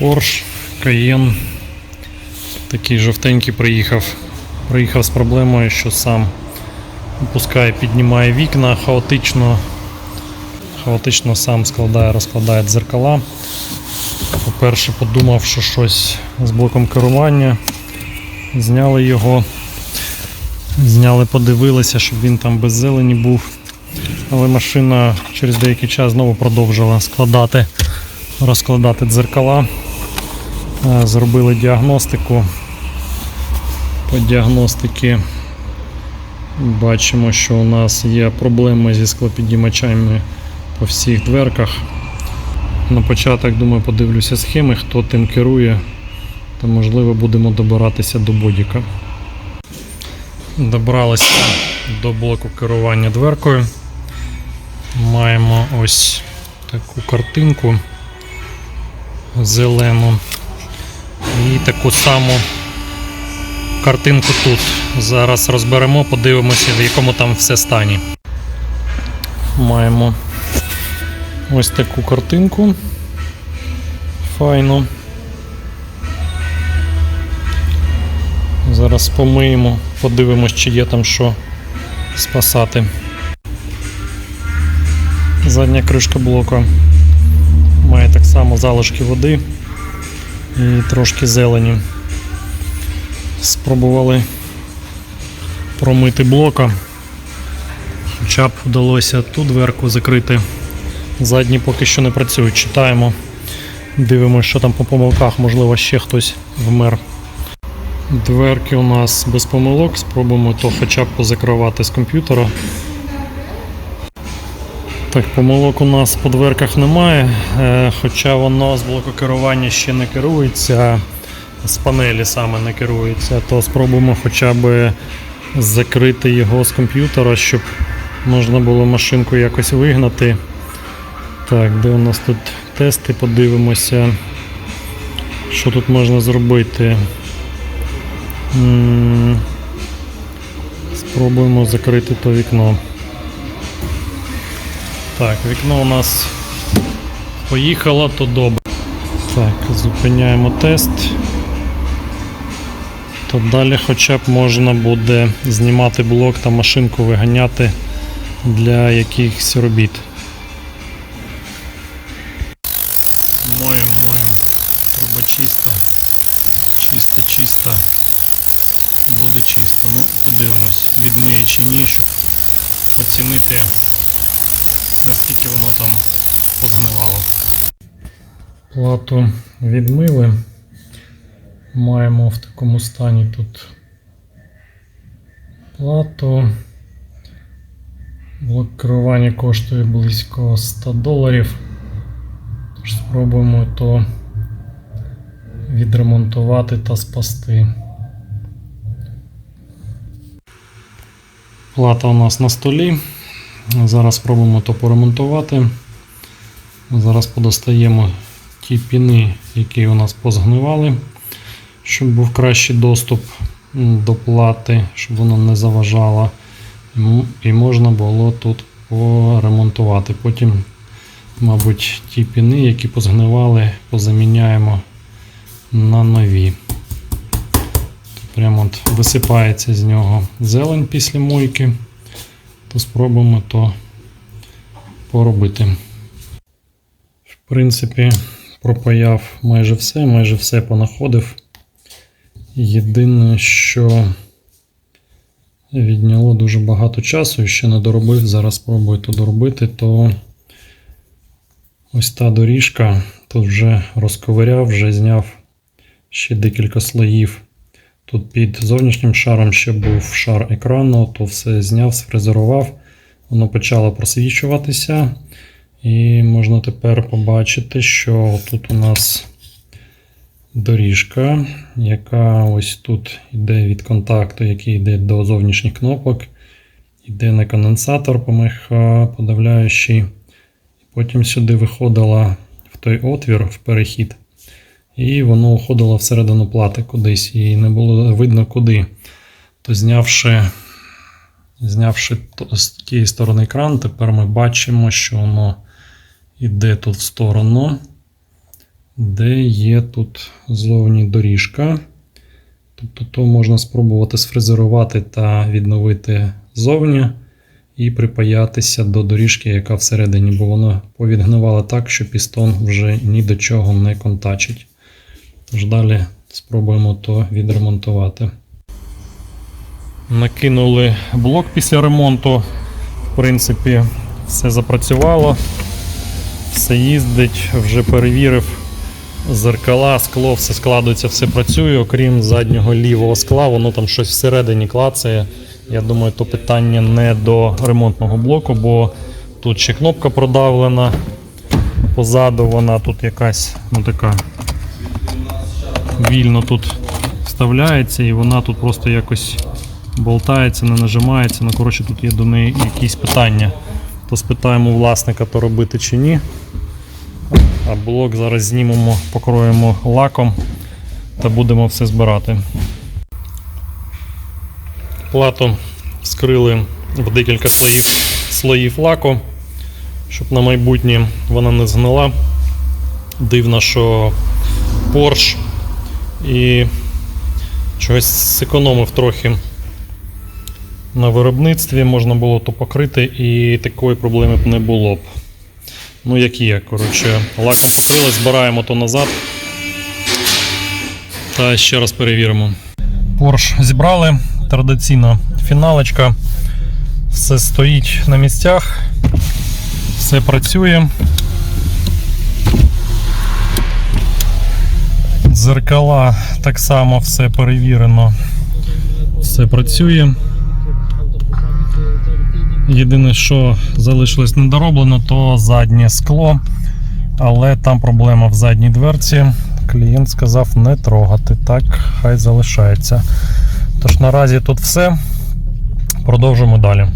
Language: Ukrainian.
Porsche Cayenne. Такий жовтенький приїхав. Приїхав з проблемою, що сам опускає, піднімає вікна, хаотично, хаотично сам складає, розкладає дзеркала. По-перше, подумав, що щось з блоком керування. Зняли його. Зняли, подивилися, щоб він там без зелені був. Але машина через деякий час знову продовжила складати, розкладати дзеркала. Е, Зробили діагностику. По діагностиці бачимо, що у нас є проблеми зі склопідіймачами по всіх дверках. На початок, думаю, подивлюся схеми, хто тим керує, то можливо будемо добиратися до бодіка. Добралися до блоку керування дверкою. Маємо ось таку картинку зелену і таку саму картинку тут. Зараз розберемо, подивимося, в якому там все стані. Маємо ось таку картинку. Файно. Зараз помиємо, подивимось, чи є там що спасати. Задня кришка блока має так само залишки води і трошки зелені. Спробували промити блока. Хоча б вдалося ту дверку закрити. Задні поки що не працюють. Читаємо, дивимося, що там по помилках, можливо, ще хтось вмер. Дверки у нас без помилок, спробуємо то хоча б позакривати з комп'ютера. Так, помилок у нас по дверках немає, е, хоча воно з блоку керування ще не керується, з панелі саме не керується, то спробуємо хоча б закрити його з комп'ютера, щоб можна було машинку якось вигнати. Так, де у нас тут тести, подивимося, що тут можна зробити. Спробуємо закрити то вікно. Так, вікно у нас поїхало, то добре. Так, зупиняємо тест. То далі хоча б можна буде знімати блок та машинку виганяти для якихось робіт. Моємо, моємо. Труба чиста. Чисто, чисто. Буде чисто. Ну, подивимось, відміє чи ні, оцінити скільки воно там позмивало. Плату відмили. Маємо в такому стані тут плату. Блок керування коштує близько 100 доларів. Тож спробуємо то відремонтувати та спасти. Плата у нас на столі. Зараз спробуємо то поремонтувати. Зараз подостаємо ті піни, які у нас позгнивали, щоб був кращий доступ до плати, щоб воно не заважало. І можна було тут поремонтувати. Потім, мабуть, ті піни, які позгнивали, позаміняємо на нові. Прямо от висипається з нього зелень після мойки то спробуємо то поробити. В принципі, пропаяв майже все, майже все понаходив. Єдине, що відняло дуже багато часу і ще не доробив. Зараз спробую то доробити, то ось та доріжка тут вже розковиряв, вже зняв ще декілька слоїв. Тут під зовнішнім шаром ще був шар екрану, то все зняв, сфрезерував, воно почало просвічуватися. І можна тепер побачити, що тут у нас доріжка, яка ось тут йде від контакту, який йде до зовнішніх кнопок. Йде на конденсатор ПМХ подавляючий. Потім сюди виходила в той отвір, в перехід. І воно уходило всередину плати кудись, і не було видно куди. То знявши, знявши з тієї сторони екран, тепер ми бачимо, що воно йде тут в сторону де є тут зовні доріжка. Тобто то можна спробувати сфрезерувати та відновити зовні і припаятися до доріжки, яка всередині, бо вона повідгнивала так, що пістон вже ні до чого не контачить. Тож далі спробуємо то відремонтувати. Накинули блок після ремонту. В принципі, все запрацювало, все їздить, вже перевірив зеркала, скло, все складується, все працює, окрім заднього лівого скла, воно там щось всередині клацає. Я думаю, то питання не до ремонтного блоку, бо тут ще кнопка продавлена. Позаду вона тут якась ну така вільно тут вставляється, і вона тут просто якось болтається, не нажимається. Ну, коротше, тут є до неї якісь питання. То спитаємо власника, то робити чи ні. А блок зараз знімемо, покроємо лаком та будемо все збирати. Плату скрили в декілька слоїв, слоїв лаку, щоб на майбутнє вона не згнила. Дивно, що Porsche і чогось зекономив трохи на виробництві, можна було то покрити і такої проблеми б не було б. Ну, як є, коротше, лаком покрили, збираємо то назад. Та ще раз перевіримо. Porsche зібрали. Традиційна фіналочка. Все стоїть на місцях, все працює. Дзеркала так само все перевірено, все працює. Єдине, що залишилось недороблено, то заднє скло. Але там проблема в задній дверці. Клієнт сказав не трогати, так, хай залишається. Тож наразі тут все. Продовжимо далі.